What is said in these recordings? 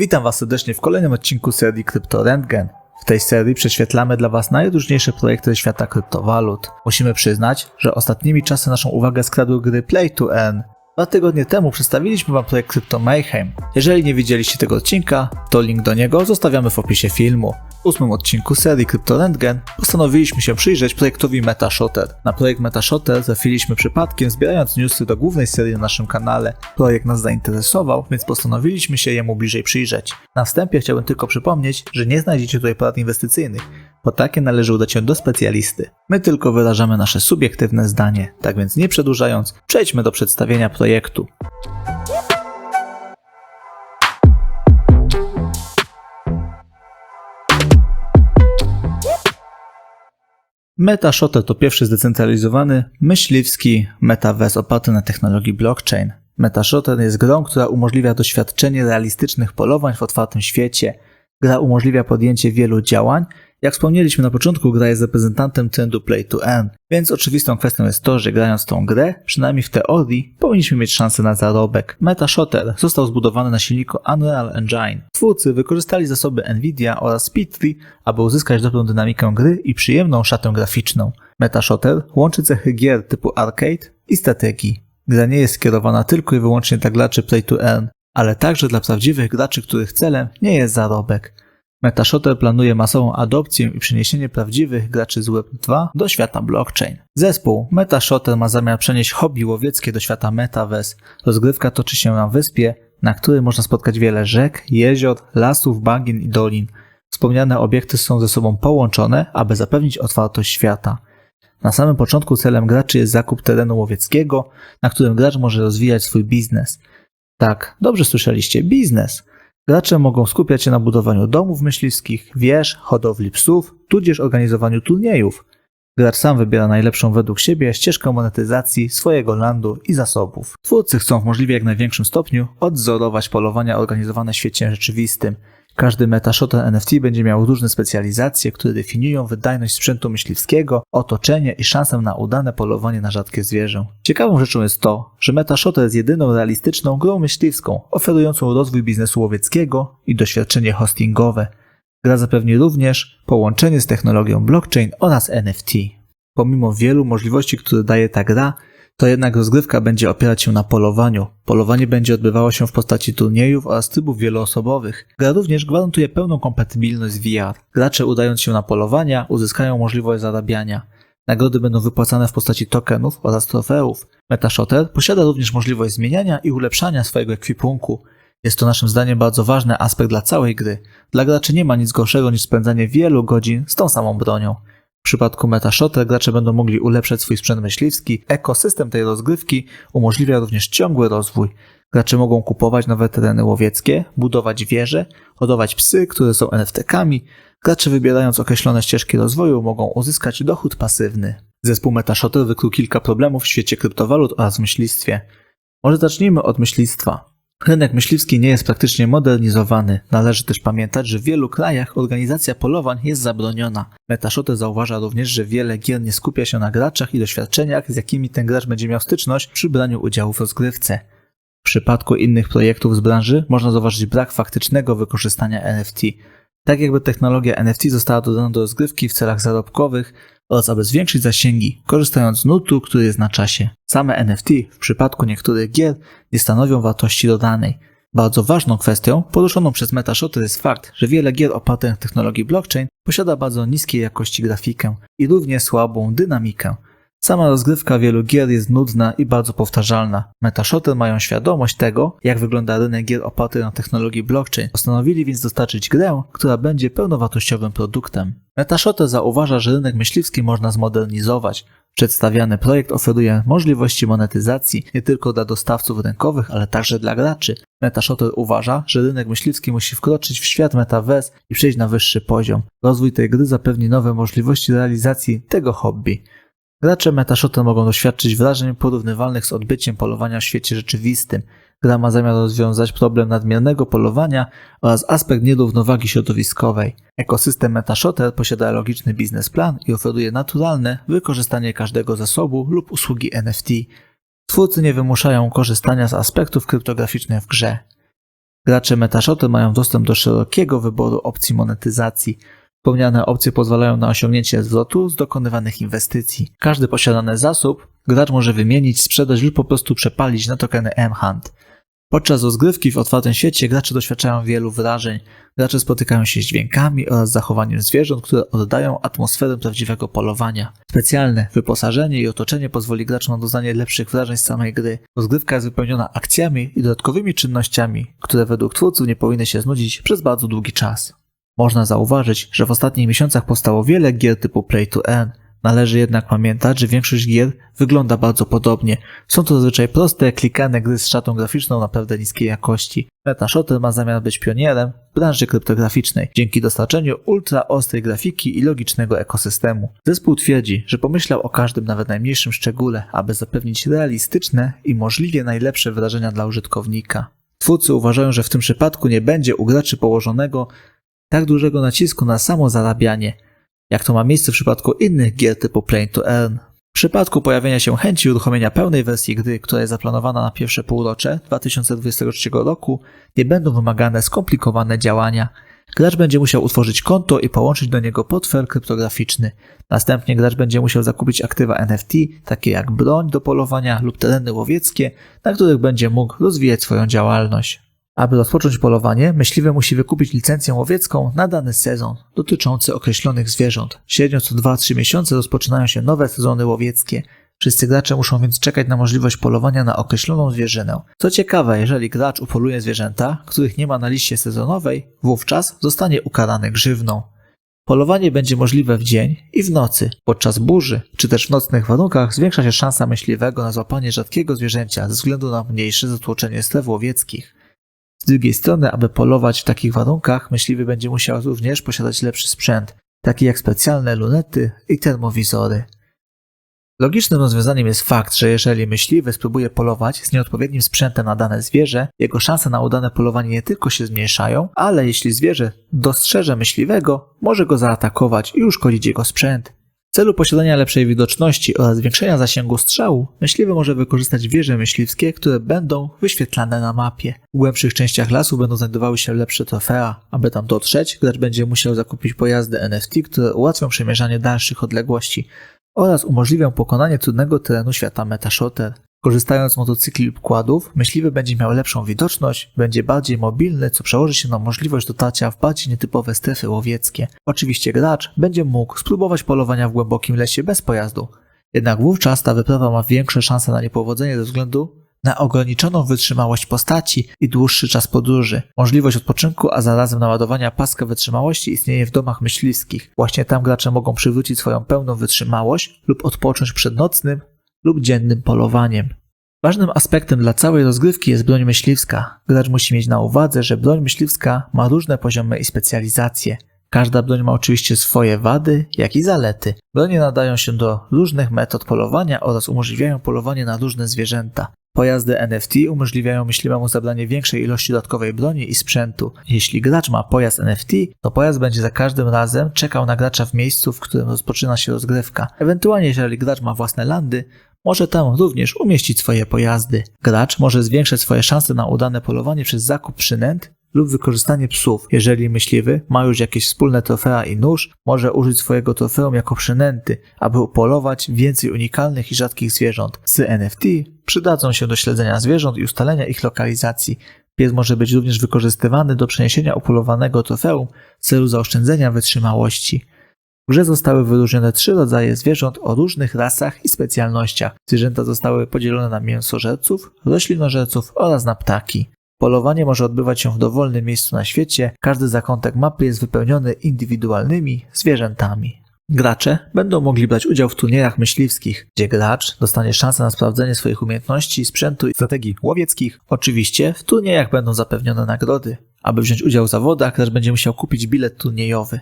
Witam Was serdecznie w kolejnym odcinku serii Crypto Rentgen. W tej serii prześwietlamy dla Was najróżniejsze projekty świata kryptowalut. Musimy przyznać, że ostatnimi czasy naszą uwagę skradły gry Play to Earn. Dwa tygodnie temu przedstawiliśmy Wam projekt Crypto Mayhem. Jeżeli nie widzieliście tego odcinka, to link do niego zostawiamy w opisie filmu. Ósmym odcinku serii Crypto Rentgen postanowiliśmy się przyjrzeć projektowi MetaShotter. Na projekt MetaShotter trafiliśmy przypadkiem zbierając newsy do głównej serii na naszym kanale. Projekt nas zainteresował, więc postanowiliśmy się jemu bliżej przyjrzeć. Na wstępie chciałbym tylko przypomnieć, że nie znajdziecie tutaj porad inwestycyjnych, bo takie należy udać się do specjalisty. My tylko wyrażamy nasze subiektywne zdanie, tak więc nie przedłużając, przejdźmy do przedstawienia projektu. MetaShotter to pierwszy zdecentralizowany, myśliwski metaverse oparty na technologii blockchain. MetaShotter jest grą, która umożliwia doświadczenie realistycznych polowań w otwartym świecie. Gra umożliwia podjęcie wielu działań. Jak wspomnieliśmy na początku, gra jest reprezentantem trendu Play to Earn, więc oczywistą kwestią jest to, że grając tą grę, przynajmniej w teorii, powinniśmy mieć szansę na zarobek. MetaShotter został zbudowany na silniku Unreal Engine. Twórcy wykorzystali zasoby Nvidia oraz Speedtree, aby uzyskać dobrą dynamikę gry i przyjemną szatę graficzną. MetaShotter łączy cechy gier typu arcade i strategii. Gra nie jest skierowana tylko i wyłącznie dla graczy Play to Earn, ale także dla prawdziwych graczy, których celem nie jest zarobek. MetaShotter planuje masową adopcję i przeniesienie prawdziwych graczy z Web2 do świata blockchain. Zespół MetaShotter ma zamiar przenieść hobby łowieckie do świata Metaverse. Rozgrywka toczy się na wyspie, na której można spotkać wiele rzek, jezior, lasów, bagien i dolin. Wspomniane obiekty są ze sobą połączone, aby zapewnić otwartość świata. Na samym początku celem graczy jest zakup terenu łowieckiego, na którym gracz może rozwijać swój biznes. Tak, dobrze słyszeliście, biznes. Gracze mogą skupiać się na budowaniu domów myśliwskich, wież, hodowli psów, tudzież organizowaniu turniejów. Gracz sam wybiera najlepszą według siebie ścieżkę monetyzacji swojego landu i zasobów. Twórcy chcą w możliwie jak największym stopniu odzorować polowania organizowane w świecie rzeczywistym. Każdy metashotter NFT będzie miał różne specjalizacje, które definiują wydajność sprzętu myśliwskiego, otoczenie i szansę na udane polowanie na rzadkie zwierzę. Ciekawą rzeczą jest to, że metashotter jest jedyną realistyczną grą myśliwską, oferującą rozwój biznesu łowieckiego i doświadczenie hostingowe. Gra zapewni również połączenie z technologią blockchain oraz NFT. Pomimo wielu możliwości, które daje ta gra, to jednak rozgrywka będzie opierać się na polowaniu. Polowanie będzie odbywało się w postaci turniejów oraz trybów wieloosobowych. Gra również gwarantuje pełną kompatybilność z VR. Gracze udając się na polowania uzyskają możliwość zarabiania. Nagrody będą wypłacane w postaci tokenów oraz trofeów. MetaShotter posiada również możliwość zmieniania i ulepszania swojego ekwipunku. Jest to naszym zdaniem bardzo ważny aspekt dla całej gry. Dla graczy nie ma nic gorszego niż spędzanie wielu godzin z tą samą bronią. W przypadku MetaShotter gracze będą mogli ulepszać swój sprzęt myśliwski. Ekosystem tej rozgrywki umożliwia również ciągły rozwój. Gracze mogą kupować nowe tereny łowieckie, budować wieże, hodować psy, które są NFT-kami. Gracze wybierając określone ścieżki rozwoju mogą uzyskać dochód pasywny. Zespół MetaShotter wykrył kilka problemów w świecie kryptowalut oraz w myślistwie. Może zacznijmy od myślistwa. Rynek myśliwski nie jest praktycznie modernizowany. Należy też pamiętać, że w wielu krajach organizacja polowań jest zabroniona. MetaShotter zauważa również, że wiele gier nie skupia się na graczach i doświadczeniach, z jakimi ten gracz będzie miał styczność przy braniu udziału w rozgrywce. W przypadku innych projektów z branży można zauważyć brak faktycznego wykorzystania NFT. Tak jakby technologia NFT została dodana do rozgrywki w celach zarobkowych oraz aby zwiększyć zasięgi, korzystając z nutu, który jest na czasie. Same NFT w przypadku niektórych gier nie stanowią wartości dodanej. Bardzo ważną kwestią poruszoną przez MetaShotter jest fakt, że wiele gier opartych na technologii blockchain posiada bardzo niskiej jakości grafikę i równie słabą dynamikę. Sama rozgrywka wielu gier jest nudna i bardzo powtarzalna. MetaShotter mają świadomość tego, jak wygląda rynek gier oparty na technologii blockchain. Postanowili więc dostarczyć grę, która będzie pełnowartościowym produktem. MetaShotter zauważa, że rynek myśliwski można zmodernizować. Przedstawiany projekt oferuje możliwości monetyzacji nie tylko dla dostawców rynkowych, ale także dla graczy. MetaShotter uważa, że rynek myśliwski musi wkroczyć w świat metaverse i przejść na wyższy poziom. Rozwój tej gry zapewni nowe możliwości realizacji tego hobby. Gracze MetaShotter mogą doświadczyć wrażeń porównywalnych z odbyciem polowania w świecie rzeczywistym. Gra ma zamiar rozwiązać problem nadmiernego polowania oraz aspekt nierównowagi środowiskowej. Ekosystem MetaShotter posiada logiczny biznesplan i oferuje naturalne wykorzystanie każdego zasobu lub usługi NFT. Twórcy nie wymuszają korzystania z aspektów kryptograficznych w grze. Gracze Metashoty mają dostęp do szerokiego wyboru opcji monetyzacji. Wspomniane opcje pozwalają na osiągnięcie zwrotu z dokonywanych inwestycji. Każdy posiadany zasób gracz może wymienić, sprzedać lub po prostu przepalić na tokeny M-Hunt. Podczas rozgrywki w otwartym świecie gracze doświadczają wielu wrażeń. Gracze spotykają się z dźwiękami oraz zachowaniem zwierząt, które oddają atmosferę prawdziwego polowania. Specjalne wyposażenie i otoczenie pozwoli graczom na doznanie lepszych wrażeń z samej gry. Rozgrywka jest wypełniona akcjami i dodatkowymi czynnościami, które według twórców nie powinny się znudzić przez bardzo długi czas. Można zauważyć, że w ostatnich miesiącach powstało wiele gier typu Play to Earn. Należy jednak pamiętać, że większość gier wygląda bardzo podobnie. Są to zazwyczaj proste, klikane gry z szatą graficzną naprawdę niskiej jakości. Metashotter ma zamiar być pionierem w branży kryptograficznej, dzięki dostarczeniu ultra ostrej grafiki i logicznego ekosystemu. Zespół twierdzi, że pomyślał o każdym nawet najmniejszym szczególe, aby zapewnić realistyczne i możliwie najlepsze wrażenia dla użytkownika. Twórcy uważają, że w tym przypadku nie będzie u graczy położonego tak dużego nacisku na samo zarabianie, jak to ma miejsce w przypadku innych gier typu Play to Earn. W przypadku pojawienia się chęci uruchomienia pełnej wersji gry, która jest zaplanowana na pierwsze półrocze 2023 roku, nie będą wymagane skomplikowane działania. Gracz będzie musiał utworzyć konto i połączyć do niego portfel kryptograficzny. Następnie gracz będzie musiał zakupić aktywa NFT, takie jak broń do polowania lub tereny łowieckie, na których będzie mógł rozwijać swoją działalność. Aby rozpocząć polowanie, myśliwy musi wykupić licencję łowiecką na dany sezon, dotyczący określonych zwierząt. Średnio co 2-3 miesiące rozpoczynają się nowe sezony łowieckie. Wszyscy gracze muszą więc czekać na możliwość polowania na określoną zwierzynę. Co ciekawe, jeżeli gracz upoluje zwierzęta, których nie ma na liście sezonowej, wówczas zostanie ukarany grzywną. Polowanie będzie możliwe w dzień i w nocy. Podczas burzy, czy też w nocnych warunkach zwiększa się szansa myśliwego na złapanie rzadkiego zwierzęcia ze względu na mniejsze zatłoczenie stref łowieckich. Z drugiej strony, aby polować w takich warunkach, myśliwy będzie musiał również posiadać lepszy sprzęt, taki jak specjalne lunety i termowizory. Logicznym rozwiązaniem jest fakt, że jeżeli myśliwy spróbuje polować z nieodpowiednim sprzętem na dane zwierzę, jego szanse na udane polowanie nie tylko się zmniejszają, ale jeśli zwierzę dostrzeże myśliwego, może go zaatakować i uszkodzić jego sprzęt. W celu posiadania lepszej widoczności oraz zwiększenia zasięgu strzału, myśliwy może wykorzystać wieże myśliwskie, które będą wyświetlane na mapie. W głębszych częściach lasu będą znajdowały się lepsze trofea. Aby tam dotrzeć, gracz będzie musiał zakupić pojazdy NFT, które ułatwią przemierzanie dalszych odległości oraz umożliwią pokonanie trudnego terenu świata Metashotter. Korzystając z motocykli lub kładów, myśliwy będzie miał lepszą widoczność, będzie bardziej mobilny, co przełoży się na możliwość dotarcia w bardziej nietypowe strefy łowieckie. Oczywiście gracz będzie mógł spróbować polowania w głębokim lesie bez pojazdu. Jednak wówczas ta wyprawa ma większe szanse na niepowodzenie ze względu na ograniczoną wytrzymałość postaci i dłuższy czas podróży. Możliwość odpoczynku, a zarazem naładowania paska wytrzymałości istnieje w domach myśliwskich. Właśnie tam gracze mogą przywrócić swoją pełną wytrzymałość lub odpocząć przed nocnym lub dziennym polowaniem. Ważnym aspektem dla całej rozgrywki jest broń myśliwska. Gracz musi mieć na uwadze, że broń myśliwska ma różne poziomy i specjalizacje. Każda broń ma oczywiście swoje wady, jak i zalety. Bronie nadają się do różnych metod polowania oraz umożliwiają polowanie na różne zwierzęta. Pojazdy NFT umożliwiają myśliwemu zabranie większej ilości dodatkowej broni i sprzętu. Jeśli gracz ma pojazd NFT, to pojazd będzie za każdym razem czekał na gracza w miejscu, w którym rozpoczyna się rozgrywka. Ewentualnie, jeżeli gracz ma własne landy, może tam również umieścić swoje pojazdy. Gracz może zwiększać swoje szanse na udane polowanie przez zakup przynęt lub wykorzystanie psów. Jeżeli myśliwy ma już jakieś wspólne trofea i nóż, może użyć swojego trofeum jako przynęty, aby upolować więcej unikalnych i rzadkich zwierząt. Z NFT przydadzą się do śledzenia zwierząt i ustalenia ich lokalizacji. Pies może być również wykorzystywany do przeniesienia upolowanego trofeum w celu zaoszczędzenia wytrzymałości. Grze zostały wyróżnione trzy rodzaje zwierząt o różnych rasach i specjalnościach. Zwierzęta zostały podzielone na mięsożerców, roślinożerców oraz na ptaki. Polowanie może odbywać się w dowolnym miejscu na świecie, każdy zakątek mapy jest wypełniony indywidualnymi zwierzętami. Gracze będą mogli brać udział w turnierach myśliwskich, gdzie gracz dostanie szansę na sprawdzenie swoich umiejętności, sprzętu i strategii łowieckich. Oczywiście w turniejach będą zapewnione nagrody. Aby wziąć udział w zawodach, gracz będzie musiał kupić bilet turniejowy.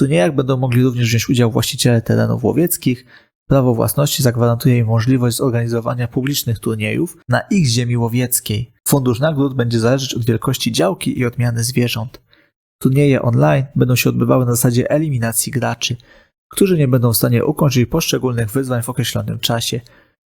Turniejach będą mogli również wziąć udział właściciele terenów łowieckich. Prawo własności zagwarantuje im możliwość zorganizowania publicznych turniejów na ich ziemi łowieckiej. Fundusz nagród będzie zależeć od wielkości działki i odmiany zwierząt. Turnieje online będą się odbywały na zasadzie eliminacji graczy, którzy nie będą w stanie ukończyć poszczególnych wyzwań w określonym czasie.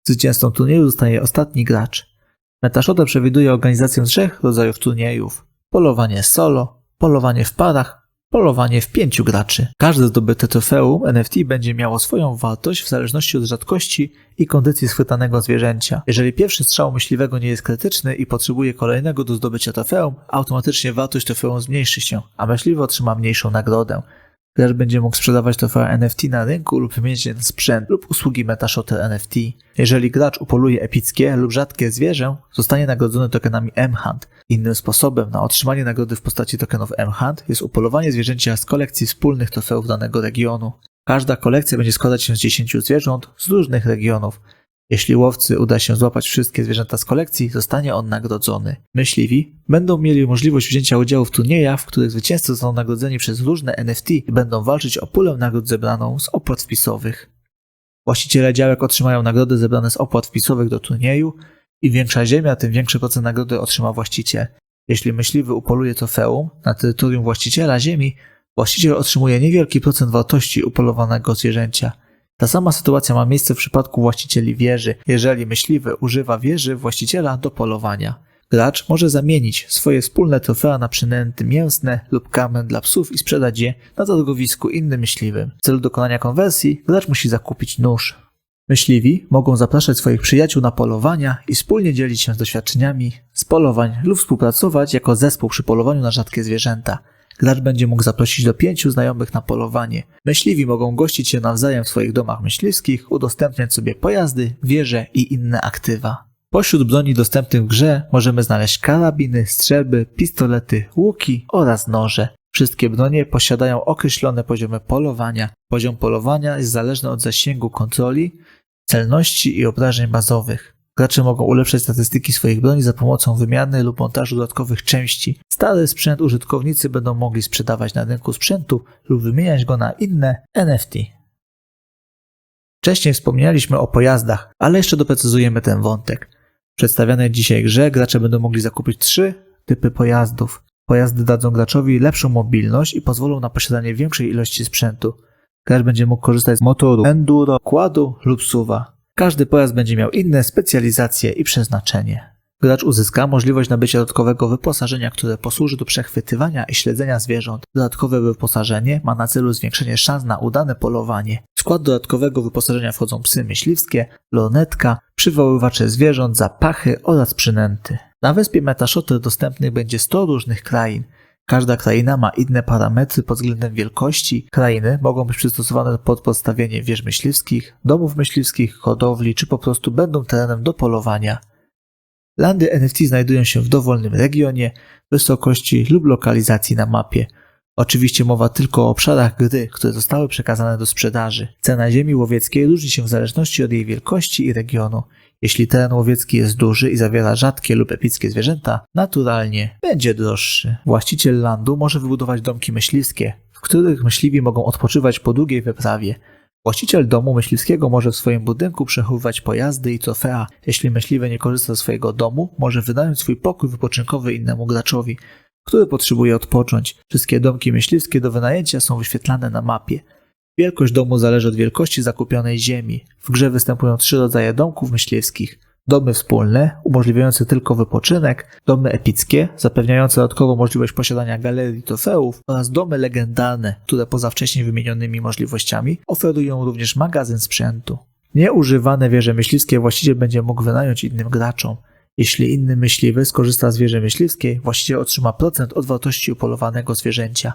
Zwycięzcą turnieju zostaje ostatni gracz. Metashoda przewiduje organizację trzech rodzajów turniejów. polowanie solo, polowanie w parach, polowanie w pięciu graczy. Każde zdobyte trofeum NFT będzie miało swoją wartość w zależności od rzadkości i kondycji schwytanego zwierzęcia. Jeżeli pierwszy strzał myśliwego nie jest krytyczny i potrzebuje kolejnego do zdobycia trofeum, automatycznie wartość trofeum zmniejszy się, a myśliwy otrzyma mniejszą nagrodę. Gracz będzie mógł sprzedawać trofea NFT na rynku lub wymienić na sprzęt lub usługi Metashotter NFT. Jeżeli gracz upoluje epickie lub rzadkie zwierzę, zostanie nagrodzony tokenami M-Hunt. Innym sposobem na otrzymanie nagrody w postaci tokenów M-Hunt jest upolowanie zwierzęcia z kolekcji wspólnych trofeów danego regionu. Każda kolekcja będzie składać się z 10 zwierząt z różnych regionów. Jeśli łowcy uda się złapać wszystkie zwierzęta z kolekcji, zostanie on nagrodzony. Myśliwi będą mieli możliwość wzięcia udziału w turniejach, w których zwycięzcy zostaną nagrodzeni przez różne NFT i będą walczyć o pulę nagród zebraną z opłat wpisowych. Właściciele działek otrzymają nagrody zebrane z opłat wpisowych do turnieju. Im większa ziemia, tym większy procent nagrody otrzyma właściciel. Jeśli myśliwy upoluje trofeum na terytorium właściciela ziemi, właściciel otrzymuje niewielki procent wartości upolowanego zwierzęcia. Ta sama sytuacja ma miejsce w przypadku właścicieli wieży, jeżeli myśliwy używa wieży właściciela do polowania. Gracz może zamienić swoje wspólne trofea na przynęty mięsne lub karmę dla psów i sprzedać je na targowisku innym myśliwym. W celu dokonania konwersji gracz musi zakupić nóż. Myśliwi mogą zapraszać swoich przyjaciół na polowania i wspólnie dzielić się doświadczeniami z polowań lub współpracować jako zespół przy polowaniu na rzadkie zwierzęta. Gracz będzie mógł zaprosić do pięciu znajomych na polowanie. Myśliwi mogą gościć się nawzajem w swoich domach myśliwskich, udostępniać sobie pojazdy, wieże i inne aktywa. Pośród broni dostępnych w grze możemy znaleźć karabiny, strzelby, pistolety, łuki oraz noże. Wszystkie bronie posiadają określone poziomy polowania. Poziom polowania jest zależny od zasięgu kontroli, celności i obrażeń bazowych. Gracze mogą ulepszać statystyki swoich broni za pomocą wymiany lub montażu dodatkowych części. Stary sprzęt użytkownicy będą mogli sprzedawać na rynku sprzętu lub wymieniać go na inne NFT. Wcześniej wspomnieliśmy o pojazdach, ale jeszcze doprecyzujemy ten wątek. W przedstawionej dzisiaj grze gracze będą mogli zakupić trzy typy pojazdów. Pojazdy dadzą graczowi lepszą mobilność i pozwolą na posiadanie większej ilości sprzętu. Gracz będzie mógł korzystać z motoru enduro, kładu lub suwa. Każdy pojazd będzie miał inne specjalizacje i przeznaczenie. Gracz uzyska możliwość nabycia dodatkowego wyposażenia, które posłuży do przechwytywania i śledzenia zwierząt. Dodatkowe wyposażenie ma na celu zwiększenie szans na udane polowanie. W skład dodatkowego wyposażenia wchodzą psy myśliwskie, lornetka, przywoływacze zwierząt, zapachy oraz przynęty. Na wyspie Metashotter dostępnych będzie 100 różnych krain. Każda kraina ma inne parametry pod względem wielkości. Krainy mogą być przystosowane pod podstawienie wież myśliwskich, domów myśliwskich, hodowli, czy po prostu będą terenem do polowania. Landy NFT znajdują się w dowolnym regionie, wysokości lub lokalizacji na mapie. Oczywiście mowa tylko o obszarach gry, które zostały przekazane do sprzedaży. Cena ziemi łowieckiej różni się w zależności od jej wielkości i regionu. Jeśli teren łowiecki jest duży i zawiera rzadkie lub epickie zwierzęta, naturalnie będzie droższy. Właściciel landu może wybudować domki myśliwskie, w których myśliwi mogą odpoczywać po długiej wyprawie. Właściciel domu myśliwskiego może w swoim budynku przechowywać pojazdy i trofea. Jeśli myśliwy nie korzysta ze swojego domu, może wynająć swój pokój wypoczynkowy innemu graczowi, który potrzebuje odpocząć. Wszystkie domki myśliwskie do wynajęcia są wyświetlane na mapie. Wielkość domu zależy od wielkości zakupionej ziemi. W grze występują trzy rodzaje domków myśliwskich. Domy wspólne, umożliwiające tylko wypoczynek, domy epickie, zapewniające dodatkowo możliwość posiadania galerii trofeów oraz domy legendarne, które poza wcześniej wymienionymi możliwościami oferują również magazyn sprzętu. Nieużywane wieże myśliwskie właściciel będzie mógł wynająć innym graczom. Jeśli inny myśliwy skorzysta z wieży myśliwskiej, właściciel otrzyma procent od wartości upolowanego zwierzęcia.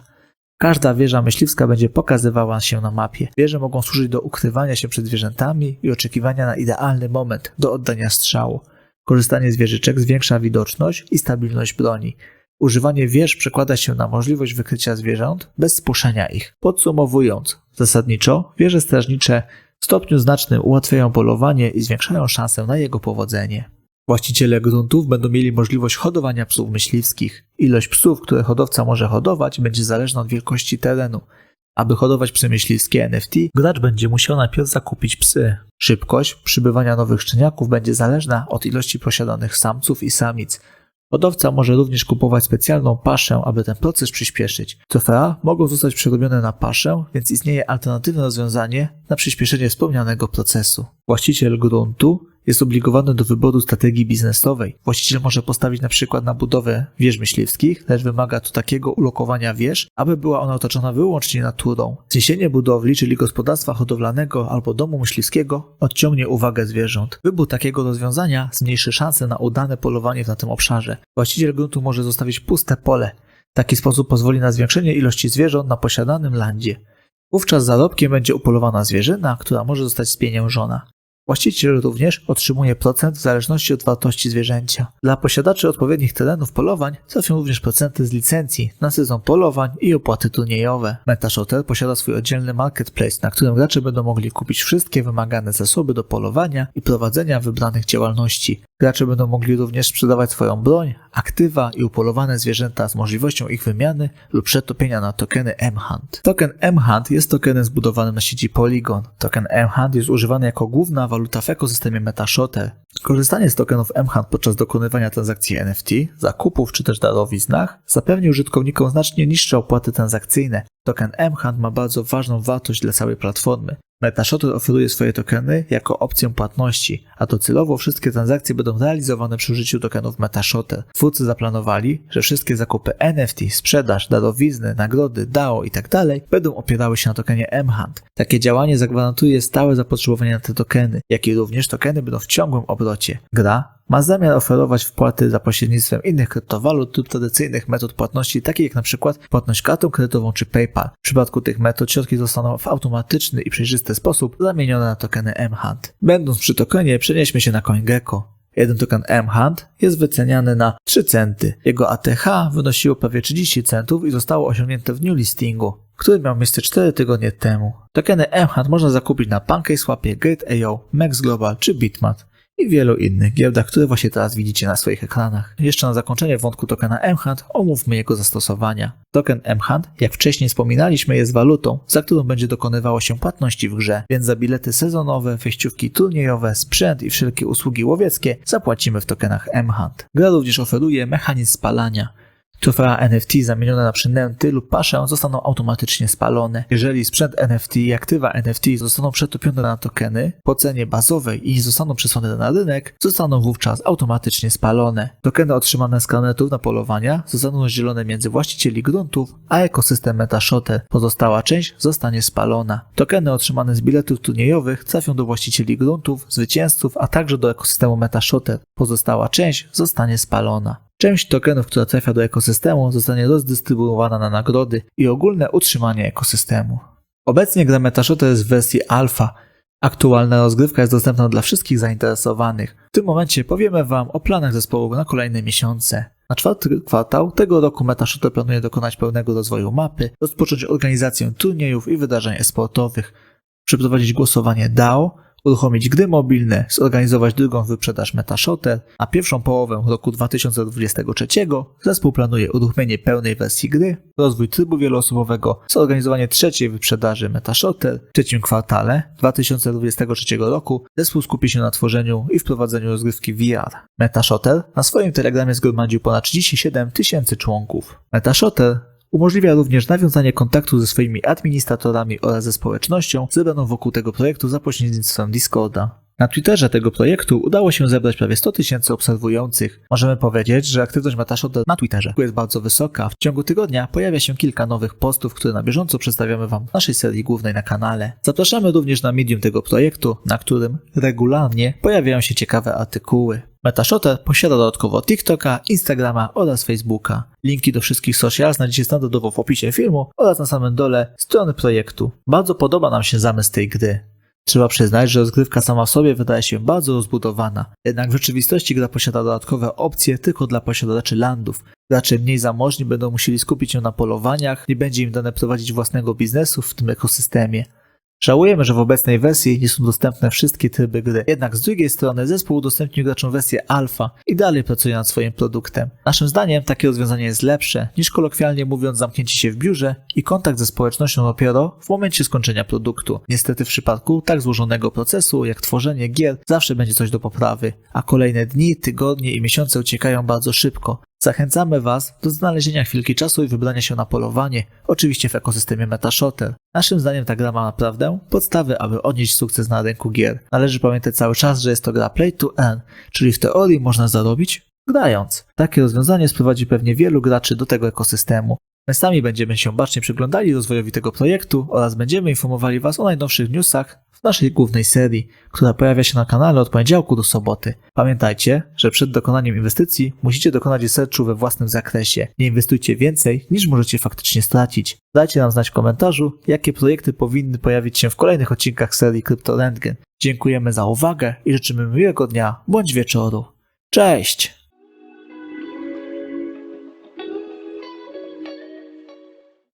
Każda wieża myśliwska będzie pokazywała się na mapie. Wieże mogą służyć do ukrywania się przed zwierzętami i oczekiwania na idealny moment do oddania strzału. Korzystanie z wieżyczek zwiększa widoczność i stabilność broni. Używanie wież przekłada się na możliwość wykrycia zwierząt bez spuszczenia ich. Podsumowując, zasadniczo wieże strażnicze w stopniu znacznym ułatwiają polowanie i zwiększają szanse na jego powodzenie. Właściciele gruntów będą mieli możliwość hodowania psów myśliwskich. Ilość psów, które hodowca może hodować, będzie zależna od wielkości terenu. Aby hodować psy myśliwskie NFT, gracz będzie musiał najpierw zakupić psy. Szybkość przybywania nowych szczeniaków będzie zależna od ilości posiadanych samców i samic. Hodowca może również kupować specjalną paszę, aby ten proces przyspieszyć. Trofea mogą zostać przerobione na paszę, więc istnieje alternatywne rozwiązanie na przyspieszenie wspomnianego procesu. Właściciel gruntu jest obligowany do wyboru strategii biznesowej. Właściciel może postawić na przykład na budowę wież myśliwskich, lecz wymaga tu takiego ulokowania wież, aby była ona otoczona wyłącznie naturą. Zniesienie budowli, czyli gospodarstwa hodowlanego albo domu myśliwskiego, odciągnie uwagę zwierząt. Wybór takiego rozwiązania zmniejszy szanse na udane polowanie na tym obszarze. Właściciel gruntu może zostawić puste pole. Taki sposób pozwoli na zwiększenie ilości zwierząt na posiadanym landzie. Wówczas zarobkiem będzie upolowana zwierzyna, która może zostać spieniężona. Właściciel również otrzymuje procent w zależności od wartości zwierzęcia. Dla posiadaczy odpowiednich terenów polowań trafią również procenty z licencji na sezon polowań i opłaty turniejowe. MetaShotter posiada swój oddzielny marketplace, na którym gracze będą mogli kupić wszystkie wymagane zasoby do polowania i prowadzenia wybranych działalności. Gracze będą mogli również sprzedawać swoją broń, aktywa i upolowane zwierzęta z możliwością ich wymiany lub przetopienia na tokeny M-Hunt. Token M-Hunt jest tokenem zbudowanym na sieci Polygon. Token M-Hunt jest używany jako główna waluta w ekosystemie MetaShotter. Korzystanie z tokenów M-Hunt podczas dokonywania transakcji NFT, zakupów czy też darowiznach zapewni użytkownikom znacznie niższe opłaty transakcyjne. Token M-Hunt ma bardzo ważną wartość dla całej platformy. MetaShotter oferuje swoje tokeny jako opcję płatności, a docelowo wszystkie transakcje będą realizowane przy użyciu tokenów MetaShotter. Twórcy zaplanowali, że wszystkie zakupy NFT, sprzedaż, darowizny, nagrody, DAO itd. Tak będą opierały się na tokenie M-Hunt. Takie działanie zagwarantuje stałe zapotrzebowanie na te tokeny, jak i również tokeny będą w ciągłym obrocie. Gra ma zamiar oferować wpłaty za pośrednictwem innych kryptowalut lub tradycyjnych metod płatności, takich jak przykład płatność kartą kredytową czy PayPal. W przypadku tych metod środki zostaną w automatyczny i przejrzysty sposób zamienione na tokeny M-Hunt. Będąc przy tokenie, przenieśmy się na CoinGecko. Jeden token M-Hunt jest wyceniany na 3 centy. Jego ATH wynosiło prawie 30 centów i zostało osiągnięte w new listingu, który miał miejsce 4 tygodnie temu. Tokeny M-Hunt można zakupić na PancakeSwapie, Gate.io, Max Global czy Bitmat i wielu innych giełdach, które właśnie teraz widzicie na swoich ekranach. Jeszcze na zakończenie wątku tokena mHunt omówmy jego zastosowania. Token mHunt, jak wcześniej wspominaliśmy, jest walutą, za którą będzie dokonywało się płatności w grze, więc za bilety sezonowe, wejściówki turniejowe, sprzęt i wszelkie usługi łowieckie zapłacimy w tokenach mHunt. Gra również oferuje mechanizm spalania. Trofea NFT zamienione na przynęty lub paszę zostaną automatycznie spalone. Jeżeli sprzęt NFT i aktywa NFT zostaną przetopione na tokeny po cenie bazowej i zostaną przesłane na rynek, zostaną wówczas automatycznie spalone. Tokeny otrzymane z karnetów na polowania zostaną rozdzielone między właścicieli gruntów, a ekosystem MetaShotter. Pozostała część zostanie spalona. Tokeny otrzymane z biletów turniejowych trafią do właścicieli gruntów, zwycięzców, a także do ekosystemu MetaShotter. Pozostała część zostanie spalona. Część tokenów, która trafia do ekosystemu, zostanie rozdystrybuowana na nagrody i ogólne utrzymanie ekosystemu. Obecnie gra MetaShotter jest w wersji alfa. Aktualna rozgrywka jest dostępna dla wszystkich zainteresowanych. W tym momencie powiemy Wam o planach zespołu na kolejne miesiące. Na czwarty kwartał tego roku MetaShotter planuje dokonać pełnego rozwoju mapy, rozpocząć organizację turniejów i wydarzeń esportowych, przeprowadzić głosowanie DAO, uruchomić gry mobilne, zorganizować drugą wyprzedaż MetaShotter, a pierwszą połowę roku 2023 zespół planuje uruchomienie pełnej wersji gry, rozwój trybu wieloosobowego, zorganizowanie trzeciej wyprzedaży MetaShotter. W trzecim kwartale 2023 roku zespół skupi się na tworzeniu i wprowadzeniu rozgrywki VR. MetaShotter na swoim telegramie zgromadził ponad 37 tysięcy członków. MetaShotter Umożliwia również nawiązanie kontaktu ze swoimi administratorami oraz ze społecznością zebraną wokół tego projektu za pośrednictwem Discorda. Na Twitterze tego projektu udało się zebrać prawie 100 tysięcy obserwujących. Możemy powiedzieć, że aktywność Matashota na Twitterze jest bardzo wysoka. W ciągu tygodnia pojawia się kilka nowych postów, które na bieżąco przedstawiamy Wam w naszej serii głównej na kanale. Zapraszamy również na medium tego projektu, na którym regularnie pojawiają się ciekawe artykuły. MetaShotter posiada dodatkowo TikToka, Instagrama oraz Facebooka. Linki do wszystkich social znajdziecie standardowo w opisie filmu oraz na samym dole strony projektu. Bardzo podoba nam się zamysł tej gry. Trzeba przyznać, że rozgrywka sama w sobie wydaje się bardzo rozbudowana, jednak w rzeczywistości gra posiada dodatkowe opcje tylko dla posiadaczy landów. Gracze mniej zamożni będą musieli skupić się na polowaniach, nie będzie im dane prowadzić własnego biznesu w tym ekosystemie. Żałujemy, że w obecnej wersji nie są dostępne wszystkie tryby gry. Jednak z drugiej strony zespół udostępnił graczom wersję alfa i dalej pracuje nad swoim produktem. Naszym zdaniem takie rozwiązanie jest lepsze niż kolokwialnie mówiąc zamknięcie się w biurze i kontakt ze społecznością dopiero w momencie skończenia produktu. Niestety w przypadku tak złożonego procesu jak tworzenie gier zawsze będzie coś do poprawy, a kolejne dni, tygodnie i miesiące uciekają bardzo szybko. Zachęcamy Was do znalezienia chwilki czasu i wybrania się na polowanie, oczywiście w ekosystemie MetaShotter. Naszym zdaniem ta gra ma naprawdę podstawy, aby odnieść sukces na rynku gier. Należy pamiętać cały czas, że jest to gra play to earn, czyli w teorii można zarobić grając. Takie rozwiązanie sprowadzi pewnie wielu graczy do tego ekosystemu. My sami będziemy się bacznie przyglądali rozwojowi tego projektu oraz będziemy informowali Was o najnowszych newsach w naszej głównej serii, która pojawia się na kanale od poniedziałku do soboty. Pamiętajcie, że przed dokonaniem inwestycji musicie dokonać researchu we własnym zakresie. Nie inwestujcie więcej niż możecie faktycznie stracić. Dajcie nam znać w komentarzu, jakie projekty powinny pojawić się w kolejnych odcinkach serii Crypto Rentgen. Dziękujemy za uwagę i życzymy miłego dnia bądź wieczoru. Cześć!